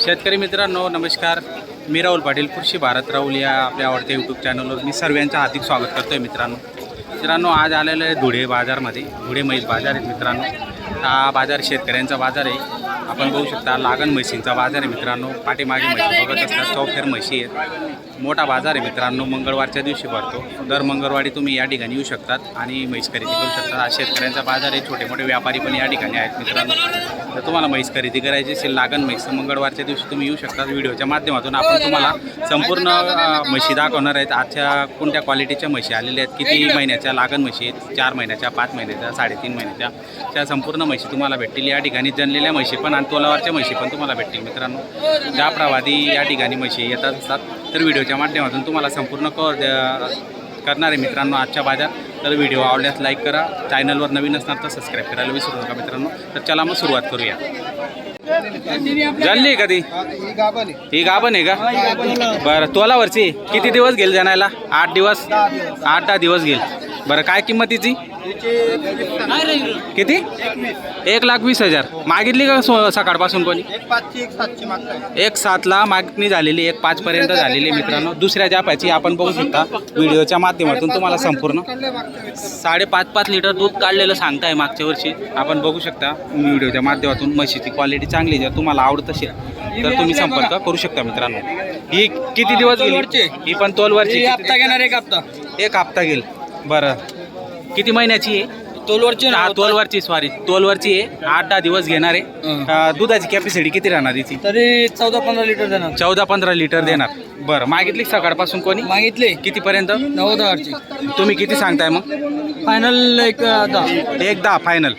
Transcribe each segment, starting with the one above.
शेतकरी मित्रांनो नमस्कार. मी राहुल पाटील कृषी भारत राहुल या आपल्या आवडत्या यूट्यूब चॅनलवर मी सर्वांचं हार्दिक स्वागत करतो आहे मित्रांनो. मित्रांनो आज आलेलं आहे धुळे बाजारमध्ये. धुळे म्हैस बाजार आहेत मित्रांनो. हा बाजार शेतकऱ्यांचा बाजार आहे. आपण बघू शकता लागण म्हशींचा बाजार आहे मित्रांनो. पाठीमागे म्हशी बघत असतात चौफेर म्हशी आहेत. मोठा बाजार आहे मित्रांनो. मंगळवारच्या दिवशी भरतो. दर मंगळवारी तुम्ही या ठिकाणी येऊ शकतात आणि म्हैस खरेदी करू शकता. हा शेतकऱ्यांचा बाजार आहे. छोटे मोठे व्यापारी पण या ठिकाणी आहेत मित्रांनो. तर तुम्हाला म्हैस खरेदी करायची असेल लागण म्हैस मंगळवारच्या दिवशी तुम्ही येऊ शकता. व्हिडिओच्या माध्यमातून आपण तुम्हाला संपूर्ण म्हशी दाखवणार आहेत. आजच्या कोणत्या क्वालिटीच्या म्हशी आलेल्या आहेत? किती महिन्याच्या लागण म्हशी आहेत? चार महिन्याच्या पाच महिन्याच्या साडेतीन महिन्याच्या. त्या संपूर्ण म्हशी तुम्हाला भेटतील. या ठिकाणी जनलेल्या म्हशी पण आणि तोलावरच्या म्हशी पण तुम्हाला भेटतील मित्रांनो. जाफरावादी या ठिकाणी म्हशी येतात असतात तर व्हिडिओच्या माध्यमातून तुम्हाला संपूर्ण कवर करणार आहे मित्रांनो आजच्या बाजार. तर व्हिडिओ आवडल्यास लाईक करा. चॅनलवर नवीन असणार तर सबस्क्राईब करायला विसरू नका मित्रांनो. तर चला मग सुरुवात करूया. जानली का ती? ही गाभण आहे का? बरं तोलावरची किती दिवस घेईल जाणायला आठ दिवस? आठ दहा दिवस घेईल. बरं काय किंमतीची किती? एक लाख वीस हजार. मागितली का सो- सकाळपासून कोणी? एक एक एक सातला मागणी झालेली एक पाचपर्यंत झालेली आहे मित्रांनो. दुसऱ्या जापाची आपण बघू शकता. व्हिडिओच्या माध्यमातून तुम्हाला संपूर्ण. साडेपाच पाच लिटर दूध काढलेलं सांगताय मागच्या वर्षी. आपण बघू शकता व्हिडिओच्या माध्यमातून म्हशीची क्वालिटी चांगली जर तुम्हाला आवडत असेल तर तुम्ही संपर्क करू शकता मित्रांनो. ही किती दिवस गेली? ही पण तोलवरची. हप्ता घेणार एक हप्ता. एक हप्ता गेल. बरं. किती महिन्याची आहे? तोलवरची हा तोलवरची सॉरी तोलवरची आहे. आठ दहा दिवस घेणार आहे. अं, दुधाची कॅपॅसिटी किती राहणार याची तरी चौदा पंधरा लिटर देणार. चौदा पंधरा लिटर देणार. बरं. मागितली सकाळपासून कोणी? मागितले. कितीपर्यंत? नव्वद हजारची. तुम्ही किती सांगताय मग? फायनल एक दहा. एकदा फायनल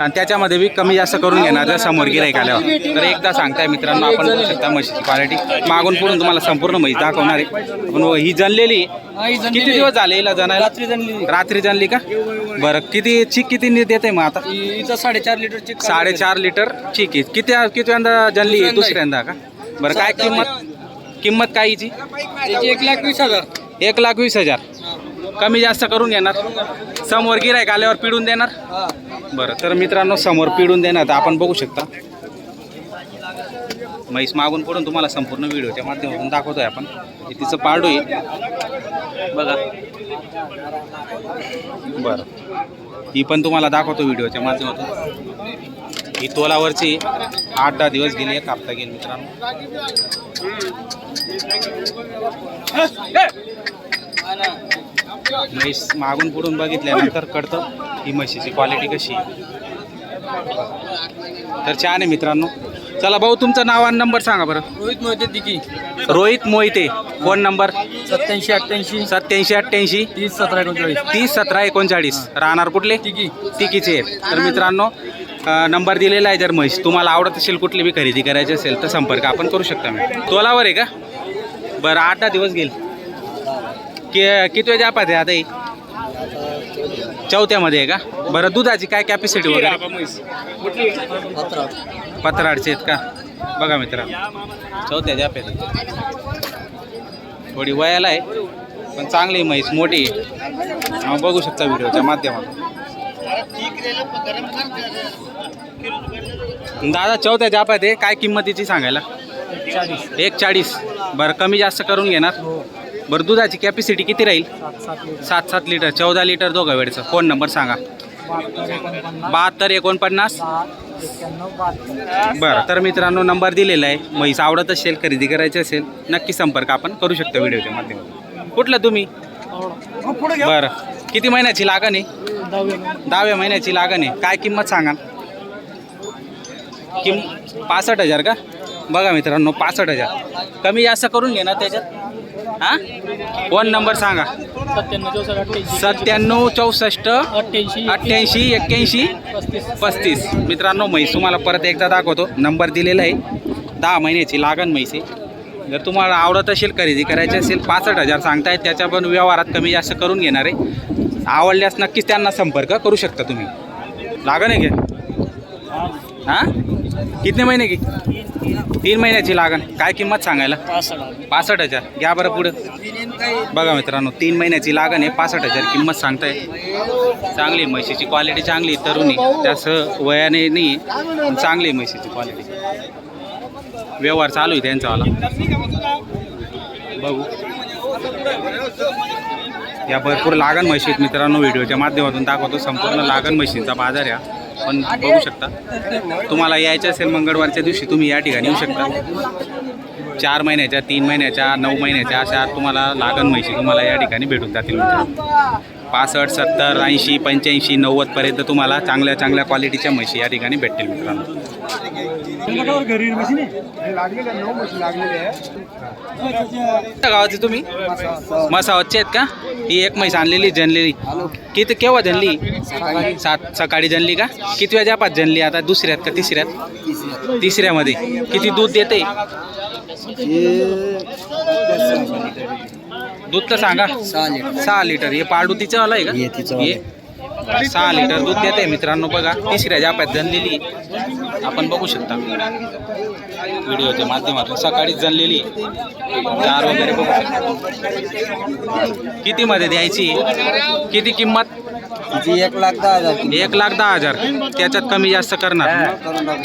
आणि त्याच्यामध्ये बी कमी जास्त करून घेणार जर समोर गिराईक आल्यावर. तर एकदा सांगताय मित्रांनो आपण बघू शकता म्हशीची क्वालिटी मागून पुढून तुम्हाला संपूर्ण म्हैस दाखवणार आहे. पण ही जनलेली हा, जनलेली किती दिवस झाले हिला रात्री जनली रात्री जनली का? बरं किती चिक किती देते मग आता? इथं साडेचार लिटरची साडेचार लिटर चिक आहे. किती किती जनली दुसऱ्यांदा. का? बरं काय किंमत किंमत काय हिची एक लाख वीस हजार. एक लाख वीस हजार. कमी जास्त करून घेणार. समोर गिरायक आल्यावर पिडून देणार? बरं तर मित्रांनो समोर पिडून देणार. तर आपण बघू शकता. म्हैस मागून पडून तुम्हाला संपूर्ण व्हिडिओच्या माध्यमातून दाखवतोय आपण. तिचं पाडू आहे. बघा. बरं. ही पण तुम्हाला दाखवतो व्हिडिओच्या माध्यमातून. ही तोलावरची आठ दहा दिवस गेली एक हप्ता गेली मित्रांनो. म्हैस मागून पुढून बघितल्यानंतर कळतं ही म्हशीची क्वालिटी कशी आहे. तर छान आहे मित्रांनो. चला भाऊ तुमचं नाव आणि नंबर सांगा बरं. रोहित मोहिते दिकी. रोहित मोहिते. फोन नंबर सत्याऐंशी अठ्ठ्याऐंशी. सत्याऐंशी अठ्ठ्याऐंशी. तीस सतरा एकोणचाळीस. तीस सतरा एकोणचाळीस. राहणार कुठले? तिकी तिकीचे तर मित्रांनो नंबर दिलेला आहे जर म्हैस. तुम्हाला आवडत असेल कुठली बी खरेदी करायची असेल तर संपर्क आपण करू शकता. मी तोलावर आहे का? बरं आठ दहा दिवस घेईल कि किती वेळ जापात आहे आता ही? चौथ्यामध्ये आहे का? बरं दुधाची काय कॅपॅसिटी वगैरे? पत्राडचे आहेत का? बघा मित्र. चौथ्या जाप्यात आहे. थोडी वयाला आहे पण चांगली म्हैस मोठी आहे. हा, बघू शकता व्हिडिओच्या माध्यमातून. दादा चौथ्या जापात आहे. काय किंमतीची सांगायला? एक चाळीस. बरं कमी जास्त करून घेणार? बरं दुधाची कॅपॅसिटी किती राहील? सात सात लिटर. सात सात लिटर. चौदा लिटर दोघं वेळचं. फोन नंबर सांगा. बहात्तर एकोणपन्नास. बरं तर मित्रांनो नंबर दिलेला आहे. म्हैस आवडत असेल खरेदी करायची असेल नक्की संपर्क आपण करू शकतो व्हिडिओच्या माध्यमातून. कुठलं तुम्ही? पुढे बरं. किती महिन्याची लागण आहे? दहाव्या महिन्याची लागण आहे. काय किंमत सांगा किम पासष्ट हजार का? बघा मित्रांनो पासष्ट हजार. कमी जास्त करून घे ना त्याच्यात. हां? फोन नंबर सांगा. सत्त्याण्णव चौसष्ट अठ्ठ्याऐंशी. सत्त्याण्णव चौसष्ट अठ्ठ्याऐंशी अठ्ठ्याऐंशी एक्क्याऐंशी पस्तीस. पस्तीस. मित्रांनो म्हैस तुम्हाला परत एकदा दाखवतो. नंबर दिलेला आहे. दहा महिन्याची लागण म्हैस आहे. जर तुम्हाला आवडत असेल खरेदी करायची असेल पासष्ट हजार सांगतायत त्याच्या पण व्यवहारात कमी जास्त करून घेणार आहे. आवडल्यास नक्कीच त्यांना संपर्क करू शकता तुम्ही. लागण आहे का? हां? किती महिने की? तीन महिन्याची लागण. काय किंमत सांगायला? पासष्ट हजार. घ्या बरं पुढं. बघा मित्रांनो तीन महिन्याची लागण आहे पासष्ट हजार किंमत सांगताय. चांगली म्हशीची क्वालिटी चांगली तरुणी. त्यास वयाने नाही चांगली आहे म्हशीची क्वालिटी व्यवहार चालू आहे त्यांचावाला बघू. या भरपूर लागण म्हशी मित्रांनो व्हिडिओच्या माध्यमातून दाखवतो. संपूर्ण लागण म्हशींचा बाजार या पण बघू शकता. तुम्हाला यायचं असेल मंगळवारच्या दिवशी तुम्ही या ठिकाणी येऊ शकता. चार महिन्याच्या तीन महिन्याच्या नऊ महिन्याच्या अशा तुम्हाला लागण म्हणजे तुम्हाला या ठिकाणी भेटून जातील. पासष्ट सत्तर ऐंशी पंच्याऐंशी नव्वदपर्यंत तुम्हाला चांगल्या चांगल्या क्वालिटीच्या म्हशी या ठिकाणी भेटतील मित्रांनो. गावाचे तुम्ही? मसावतचे आहेत का? ही एक म्हैस आणलेली जनलेली. किती केव्हा जनली? सात सकाळी जनली का? किती वेळा पाच जनली? आता दुसऱ्यात का तिसऱ्यात? तिसऱ्यामध्ये. किती दूध देते? दूध तर सांगा. सहा लिटर. हे पाडू तिचं वाला आहे का? हे तिचं हे? सहा लिटर दूध देते मित्रांनो बघा. तिसऱ्या जाप्यात जनलेली आपण बघू शकता. व्हिडिओच्या माध्यमातून सकाळीच जनलेली चार वगैरे बघू शकता. किती मध्ये द्यायची? किती किंमत? तिची एक लाख दहा हजार एक लाख दहा हजार. त्याच्यात कमी जास्त करणार.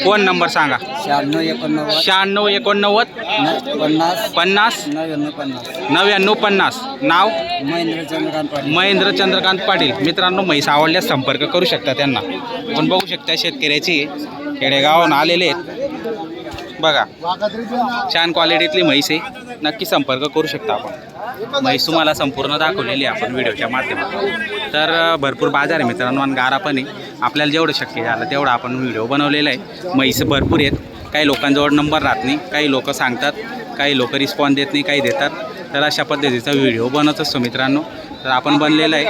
फोन नंबर सांगा? शहाण्णव एकोणनव्वद. शहाण्णव एकोणनव्वद. न- पन्नास. पन्नास. नव्याण्णव पन्नास. नव्याण्णव पन्नास. नाव? महेंद्र चंद्रकांत पाटील. महेंद्र चंद्रकांत पाटील. मित्रांनो म्हैस आवडल्यास संपर्क करू शकता त्यांना. आपण बघू शकता शेतकऱ्याची. खेडेगावून आलेले आहेत. बघा. छान क्वालिटीतली म्हैस आहे. नक्की संपर्क करू शकता आपण. म्हैस तुम्हाला संपूर्ण दाखवलेली आहे आपण व्हिडिओच्या माध्यमातून. तर भरपूर बाजार आहे मित्रांनो आणि गारा पण आहे. आपल्याला जेवढं शक्य झालं तेवढं आपण व्हिडिओ बनवलेला आहे. म्हैस भरपूर आहेत. काही लोकांजवळ नंबर राहत नाही. काही लोक सांगतात. काही लोक रिस्पॉन्स देत नाही. काही देतात. तर अशा पद्धतीचा व्हिडिओ बनवत असतो मित्रांनो. तर आपण बनलेला आहे.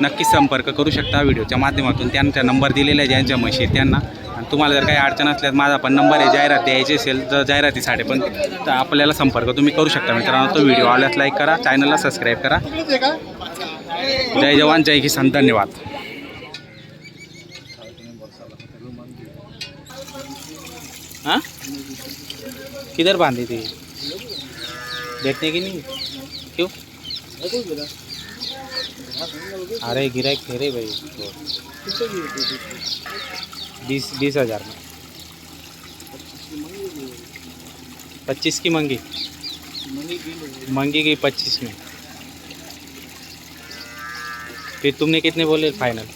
नक्कीच संपर्क करू शकता व्हिडिओच्या माध्यमातून. त्यांचा नंबर दिलेला आहे ज्यांच्या म्हशी त्यांना. आणि तुम्हाला जर काही अडचण असल्यास माझा पण नंबर आहे जाहिरात द्यायची असेल तर जाहिरातीसाठी पण तर आपल्याला संपर्क तुम्ही करू शकता मित्रांनो. तो व्हिडिओ आवडल्यास लाईक करा चॅनलला सबस्क्राईब करा. जय जवान जय किसान. धन्यवाद. हाँ? किधर बांधी थी? देखने की नहीं? क्यों? अरे गिराक थे भाई। बीस बीस हज़ार में। पच्चीस की मंगी। मंगी गई पच्चीस में। फिर तुमने कितने बोले फाइनल?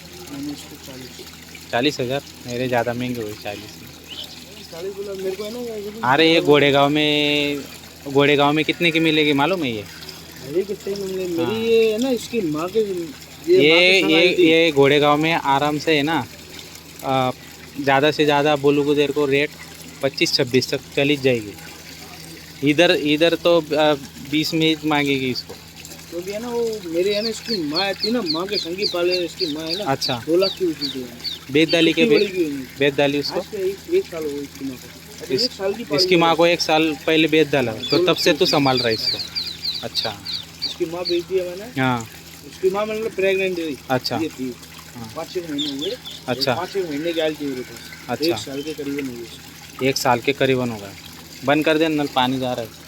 चालीस हज़ार। मेरे ज़्यादा महँगे हुए चालीस में। अरे ये गोड़ेगांव में गोड़ेगांव में कितने की मिलेगी मालूम है ये? मेरी ये है ना इसकी माँ के ये ये ये घोड़ेगांव में आराम से है ना ज़्यादा से ज़्यादा बोलूँ देर को रेट पच्चीस छब्बीस तक चली जाएगी। इधर इधर तो बीस में ही मांगेगी इसको। तो भी है ना वो मेरी है ना इसकी माँ थी ना माँ के संगी पाले इसकी माँ है ना। अच्छा। दो लाख की हुई थी बेच डाली के इतनी बड़ी बे, की हुई। बेच डाली उसको? एक, एक साल हुआ इसकी माँ को। इस- एक साल की इसकी माँ को एक साल पहले बेच डाला। तो तब से तू संभाल रहा है इसको। अच्छा। इसकी माँ बेच दी है मैंने। हाँ। उसकी माँ मतलब प्रेग्नेंट अच्छा। ये थी। हाँ, पाँच छः महीने हुए। अच्छा। पाँच छः महीने की आयल अच्छा। एक साल के करीबन हुए। एक साल के करीबन होगा बंद कर दे नल पानी जा रहा है।